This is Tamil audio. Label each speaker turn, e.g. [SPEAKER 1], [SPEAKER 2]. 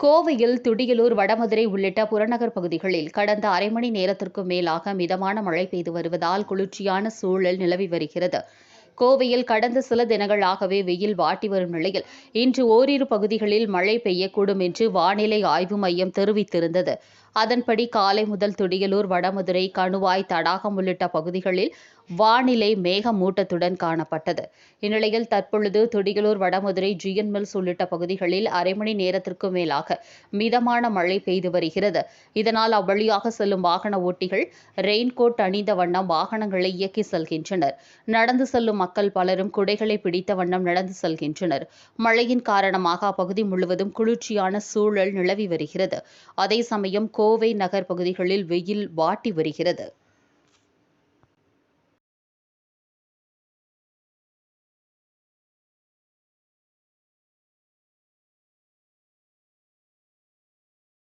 [SPEAKER 1] கோவையில் துடியலூர் வடமதுரை உள்ளிட்ட புறநகர் பகுதிகளில் கடந்த அரை மணி நேரத்திற்கும் மேலாக மிதமான மழை பெய்து வருவதால் குளிர்ச்சியான சூழல் நிலவி வருகிறது. கோவையில் கடந்த சில தினங்களாகவே வெயில் வாட்டி வரும் நிலையில் இன்று ஓரிரு பகுதிகளில் மழை பெய்யக்கூடும் என்று வானிலை ஆய்வு மையம் தெரிவித்திருந்தது. அதன்படி காலை முதல் துடியலூர் வடமதுரை கணுவாய் தடாகம் உள்ளிட்ட பகுதிகளில் வானிலை மேகமூட்டத்துடன் காணப்பட்டது. இந்நிலையில் தற்பொழுது துடியலூர் வடமதுரை ஜிஎன் மில்ஸ் உள்ளிட்ட பகுதிகளில் அரை மணி நேரத்திற்கு மேலாக மிதமான மழை பெய்து வருகிறது. இதனால் அவ்வழியாக செல்லும் வாகன ஓட்டிகள் ரெயின்கோட் அணிந்த வண்ணம் வாகனங்களை இயக்கி செல்கின்றனர். நடந்து செல்லும் மக்கள் பலரும் குடைகளை பிடித்த வண்ணம் நடந்து செல்கின்றனர். மழையின் காரணமாக அப்பகுதி முழுவதும் குளிர்ச்சியான சூழல் நிலவி வருகிறது. அதே சமயம் கோவை நகர் பகுதிகளில் வெயில் வாட்டி வருகிறது.